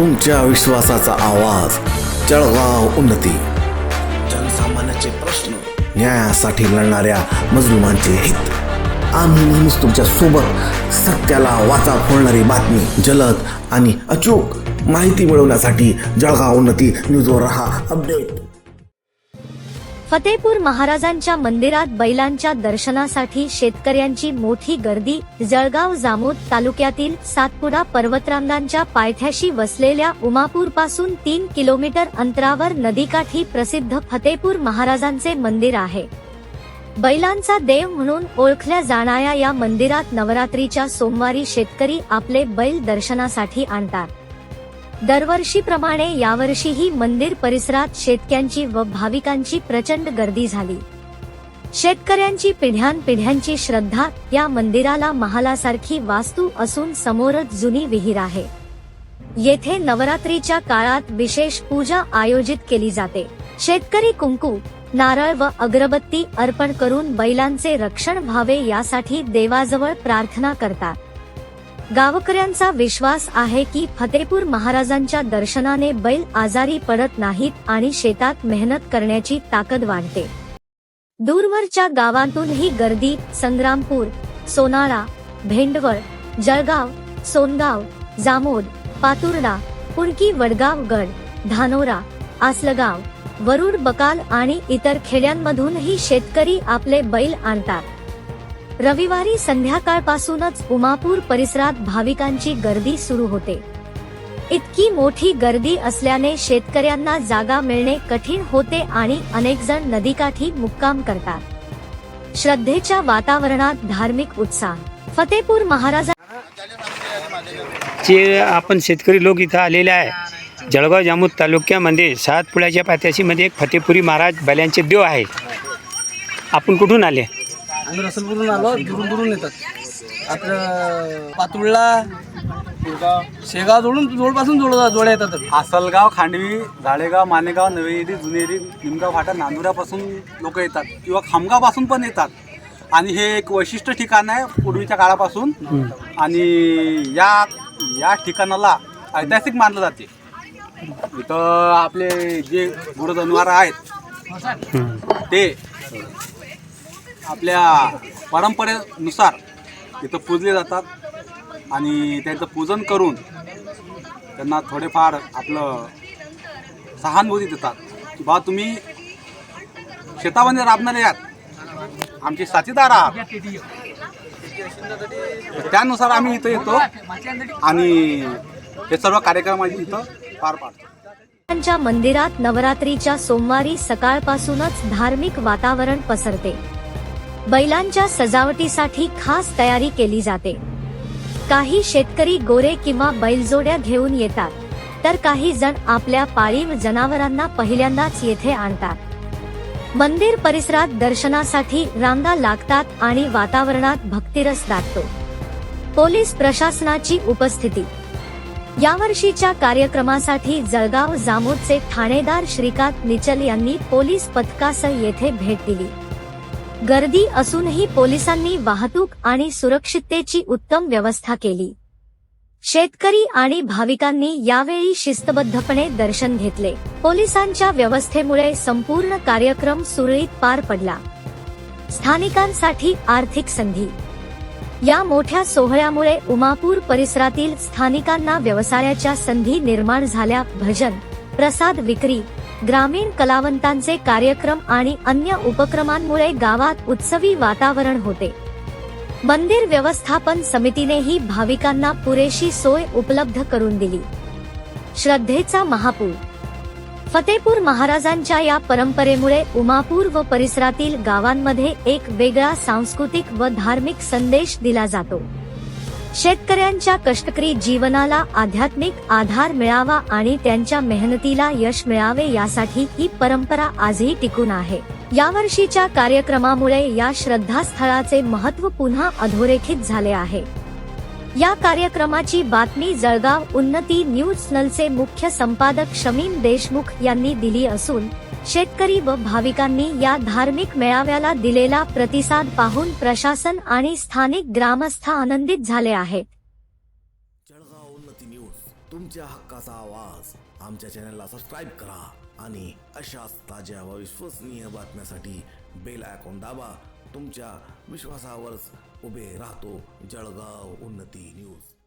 तुमच्या विश्वासाचा आवाज. जळगाव उन्नती. जनसामान्याचे प्रश्न न्यायासाठी लढणाऱ्या मजलुमांचे हित. आम्ही नेहमीच तुमच्यासोबत सत्याला वाचा फोडणारी बातमी जलद आणि अचूक माहिती मिळवण्यासाठी जळगाव उन्नती न्यूजवर रहा. अपडेट. फतेपूर महाराजांच्या मंदिरात बैलांच्या दर्शनासाठी शेतकऱ्यांची मोठी गर्दी. जळगाव जामोद तालुक्यातील सातपुडा पर्वतरांगांच्या पायथ्याशी वसलेल्या उमापूरपासून तीन किलोमीटर अंतरावर नदीकाठी प्रसिद्ध फतेपूर महाराजांचे मंदिर आहे. बैलांचा देव म्हणून ओळखल्या जाणाऱ्या या मंदिरात नवरात्रीच्या सोमवारी शेतकरी आपले बैल दर्शनासाठी आणतात. दरवर्षीप्रमाणे यावर्षीही मंदिर परिसरात शेतक्यांची व भाविकांची प्रचंड गर्दी झाली. शेतकऱ्यांची पिढ्यानपिढ्यांची श्रद्धा या मंदिराला महालासारखी वास्तू असून समोरच जुनी विहीर आहे. येथे नवरात्रीच्या काळात विशेष पूजा आयोजित केली जाते. शेतकरी कुंकू नारळ व अगरबत्ती अर्पण करून बैलांचे रक्षण व्हावे यासाठी देवाजवळ प्रार्थना करतात. गावकऱ्यांचा विश्वास आहे की फतेपूर महाराजांच्या दर्शनाने बैल आजारी पडत नाहीत आणि शेतात मेहनत करण्याची ताकद वाढते. दूरवरच्या गावांतूनही गर्दी संग्रामपूर सोनाळा भेंडवळ जळगाव सोनगाव जामोद पातुर्डा पुणकी वडगाव गड धानोरा आसलगाव वरुड बकाल आणि इतर खेड्यांमधूनही शेतकरी आपले बैल आणतात. रविवारी संध्याकाळपासूनच उमापूर परिसरात भाविकांची गर्दी सुरू होते. इतकी मोठी गर्दी असल्याने शेतकऱ्यांना जागा मिळणे कठीण होते आणि अनेक जण नदीकाठी मुक्काम करतात. श्रद्धेच्या वातावरणात धार्मिक उत्साह. फतेपूर महाराजा जे आपण शेतकरी लोक इथं आलेले आहे जळगाव जामोद तालुक्यामध्ये सातपुड्याच्या पात्याशीमध्ये एक फतेपुरी महाराज बैल्यांचे देव आहे. आपण कुठून आले? आम्ही रसलपूरून आलो दुरून दुरून येतात. आपलं पातुळला शेगाव जोडून जोडपासून जोड जोड्या येतात. आसलगाव खांडवी झाडेगाव मानेगाव नवेरी जुनेरी निमगाव फाटा नांदुऱ्यापासून लोक येतात. किंवा खामगावपासून पण येतात. आणि हे एक वैशिष्ट्य ठिकाण आहे पूर्वीच्या काळापासून. आणि या या ठिकाणाला ऐतिहासिक मानलं जाते. इथं आपले जे गुरुजनवार आहेत ते आपल्या परंपरेनुसार इथं पूजले जातात आणि त्यांचं पूजन करून त्यांना थोडेफार आपलं सहानुभूती देतात. की बा तुम्ही शेतामध्ये राबणारे आहात. आमचे साथीदार आहात. त्यानुसार आम्ही इथं येतो आणि हे सर्व कार्यक्रम आम्ही इथं पार पाडतो. मंदिरात नवरात्रीच्या सोमवारी सकाळपासूनच धार्मिक वातावरण पसरते. बैलांच्या सजावटीसाठी खास तयारी केली जाते. काही शेतकरी गोरे किंवा बैलजोड्या घेऊन येतात तर काही जण आपल्या पाळीव जनावरांना पहिल्यांदाच येथे आणतात. मंदिर परिसरात दर्शनासाठी रांगा लागतात आणि वातावरणात भक्तिरस दाटतो. पोलीस प्रशासनाची उपस्थिती. यावर्षीच्या कार्यक्रमासाठी जळगाव जामोदचे ठाणेदार श्रीकांत निचल यांनी पोलीस पथकासह येथे भेट दिली. गर्दी असूनही पोलिसांनी वाहतूक आणि सुरक्षिततेची उत्तम व्यवस्था केली. शेतकरी आणि भाविकांनी यावेळी शिस्तबद्धपणे दर्शन घेतले. पोलिसांच्या व्यवस्थेमुळे संपूर्ण कार्यक्रम सुरळीत पार पडला. स्थानिकांसाठी आर्थिक संधी. या मोठ्या सोहळ्यामुळे उमापूर परिसरातील स्थानिकांना व्यवसायाच्या संधी निर्माण झाल्या. भजन प्रसाद विक्री ग्रामीण कलावंतांचे कार्यक्रम आणि अन्य उपक्रमांमुळे गावात उत्सवी वातावरण होते. मंदिर व्यवस्थापन समितीनेही भाविकांना पुरेशी सोय उपलब्ध करून दिली. श्रद्धेचा महापूर. फतेपूर महाराजांच्या या परंपरेमुळे उमापूर व परिसरातील गावांमध्ये एक वेगळा सांस्कृतिक व धार्मिक संदेश दिला जातो. शेतकऱ्यांच्या कष्टकरी जीवनाला आध्यात्मिक आधार मिळावा आणि त्यांच्या मेहनतीला यश मिळावे यासाठी ही परंपरा आजही टिकून आहे. यावर्षीच्या कार्यक्रमामुळे या श्रद्धास्थळाचे महत्त्व पुन्हा अधोरेखित झाले आहे. या कार्यक्रमाची बातमी जळगाव उन्नती न्यूज नलचे मुख्य संपादक शमीम देशमुख यांनी दिली असून शेतकरी व भाविकांनी या धार्मिक मेळाव्याला दिलेला प्रतिसाद पाहून प्रशासन आणि स्थानिक ग्रामस्थ आनंदित झाले आहेत. जळगाव उन्नती न्यूज तुमच्या हक्काचा आवाज. आमच्या चॅनलला सबस्क्राईब करा आणि अशाच ताज्या व विश्वसनीय बातम्यासाठी बेल आयकॉन दाबा. तुमच्या विश्वासावरच उभे राहतो जळगाव उन्नती न्यूज.